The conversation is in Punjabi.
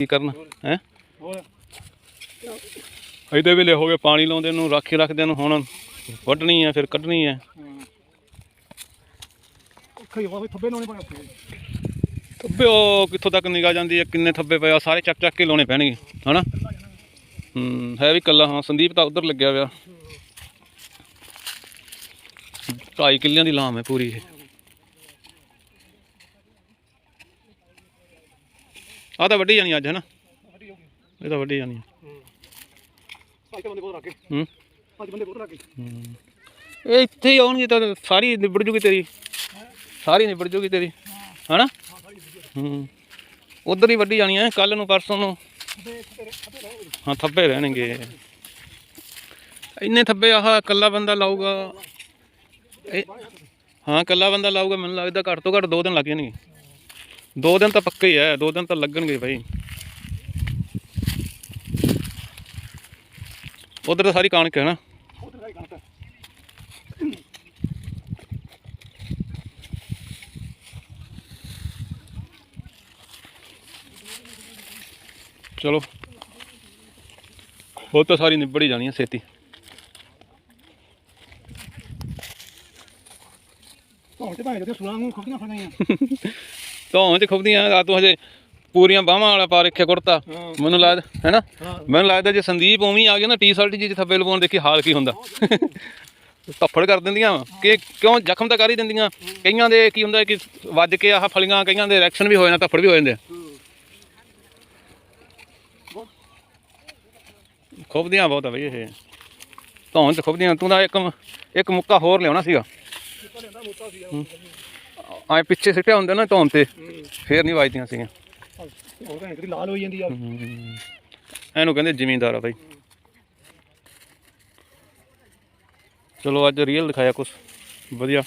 ਕੀ ਕਰਨਾ ਹੈ? ਹੋਰ ਇਹਦੇ ਵੇਲੇ ਹੋ ਗਏ ਪਾਣੀ ਲਾਉਂਦੇ ਨੂੰ ਰਾਖੀ ਰੱਖਦੇ ਨੂੰ ਹੁਣ ਵੱਢਣੀ ਹੈ ਫਿਰ ਕੱਢਣੀ ਹੋਵੇ ਥੱਬੇ ਉਹ ਕਿੱਥੋਂ ਤੱਕ ਨਿਗਾ ਜਾਂਦੀ ਹੈ ਕਿੰਨੇ ਥੱਬੇ ਪਏ ਆ ਸਾਰੇ ਚੱਕ ਚੱਕ ਕੇ ਲਾਉਣੇ ਪੈਣਗੇ ਹਨਾ? ਹੂੰ ਹੈ ਵੀ ਕੱਲਾ ਹਾਂ ਸੰਦੀਪ ਤਾਂ ਉਧਰ ਲੱਗਿਆ ਹੋਇਆ। ਢਾਈ ਕਿੱਲਿਆਂ ਦੀ ਲਾਮ ਹੈ ਪੂਰੀ ਇਹ। ਆ ਤਾਂ ਵੱਡੀ ਜਾਣੀ ਅੱਜ, ਹੈ ਨਾ? ਵੱਡੀ ਹੋ ਗਈ ਇਹ ਤਾਂ ਵੱਡੀ ਜਾਣੀ ਹੈ। ਅੱਜ ਬੰਦੇ ਕੋਲ ਰੱਖ ਕੇ ਹੂੰ। ਅੱਜ ਬੰਦੇ ਕੋਲ ਰੱਖ ਕੇ ਹੂੰ। ਇਹ ਇੱਥੇ ਹੀ ਆਉਣਗੇ ਤਾਂ ਸਾਰੀ ਨਿਬੜ ਜੂਗੀ ਤੇਰੀ। ਸਾਰੀ ਨਿਬੜ ਜੂਗੀ ਤੇਰੀ। ਹਨਾ? ਹੂੰ। ਉਧਰ ਹੀ ਵੱਡੀ ਜਾਣੀ ਹੈ ਕੱਲ ਨੂੰ, ਪਰਸੋਂ ਨੂੰ। ਹਾਂ, ਥੱਬੇ ਰਹਿਣਗੇ। ਇੰਨੇ ਥੱਬੇ ਆਹ ਇਕੱਲਾ ਬੰਦਾ ਲਾਊਗਾ। ਹਾਂ, ਇਕੱਲਾ ਬੰਦਾ ਲਾਊਗਾ, ਮੈਨੂੰ ਲੱਗਦਾ ਘੱਟ ਤੋਂ ਘੱਟ 2 ਦਿਨ ਲੱਗ ਜਾਣਗੇ। 2 ਦਿਨ ਤਾਂ ਪੱਕੇ ਹੀ ਹੈ 2 ਦਿਨ ਤਾਂ ਲੱਗਣਗੇ ਭਾਈ ਉਧਰ ਤਾਂ ਸਾਰੀ ਕਣਕ ਹੈ ਨਾ। ਉਧਰ ਸਾਰੀ ਕਣਕ ਹੈ। ਚਲੋ। ਉਹ ਤਾਂ ਸਾਰੀ ਨਿਬੜ ਜਾਣੀ ਹੈ ਛੇਤੀ। ਧੌਣ ਤੇ ਭਾਵੇਂ ਤੇ ਸੁਲਾਂ ਨੂੰ ਖੁੱਡੀਆਂ ਫੜਾਈਆਂ ਧੌਣ ਚ ਖੁੱਬਦੀਆਂ ਆ ਤੂੰ ਹਜੇ ਪੂਰੀਆਂ ਬਾਹਾਂ ਵਾਲਾ ਪਾ ਰੱਖਿਆ ਕੁੜਤਾ। ਮੈਨੂੰ ਲੱਗਦਾ ਹੈਨਾ? ਹਾਂ। ਮੈਨੂੰ ਲੱਗਦਾ ਜੇ ਸੰਦੀਪ ਉਵੇਂ ਆ ਗਿਆ ਨਾ ਟੀ-ਸ਼ਰਟ ਜੀ ਚ ਥੱਬੇ ਲਵਾਉਣ ਦੇਖੀ ਹਾਲ ਕੀ ਹੁੰਦਾ। ਧੱਫੜ ਕਰ ਦਿੰਦੀਆਂ। ਕਿ ਕਿਉਂ ਜ਼ਖਮ ਤਾਂ ਕਰ ਹੀ ਦਿੰਦੀਆਂ। ਕਈਆਂ ਦੇ ਕੀ ਹੁੰਦਾ ਕਿ ਵੱਜ ਕੇ ਆਹ ਫਲੀਆਂ ਕਈਆਂ ਦੇ ਰਿਐਕਸ਼ਨ ਵੀ ਹੋ ਜਾਂਦਾ ਧੱਫੜ ਵੀ ਹੋ ਜਾਂਦੇ ਖੁੱਬਦੀਆਂ ਬਹੁਤ ਆ ਬਈ ਇਹ। ਧੌਣ ਚ ਖੁੱਬਦੀਆਂ। ਤੂੰ ਤਾਂ ਇੱਕ ਇੱਕ ਮੁੱਕਾ ਹੋਰ ਲਿਆਉਣਾ ਸੀਗਾ। ਆਏ ਪਿੱਛੇ ਸਿੱਟਿਆ ਹੁੰਦਾ ਨਾ ਧੌਣ ਤੇ ਫੇਰ ਨਹੀਂ ਵੱਜਦੀਆਂ ਸੀਗੀਆਂ। ਹੋਰ ਭੈਣ ਕਦੀ ਲਾਲ ਹੋਈ ਜਾਂਦੀ ਆ। ਇਹਨੂੰ ਕਹਿੰਦੇ ਜ਼ਿਮੀਂਦਾਰ ਆ ਬਾਈ। ਚਲੋ ਅੱਜ ਰੀਅਲ ਦਿਖਾਇਆ ਕੁਛ। ਵਧੀਆ।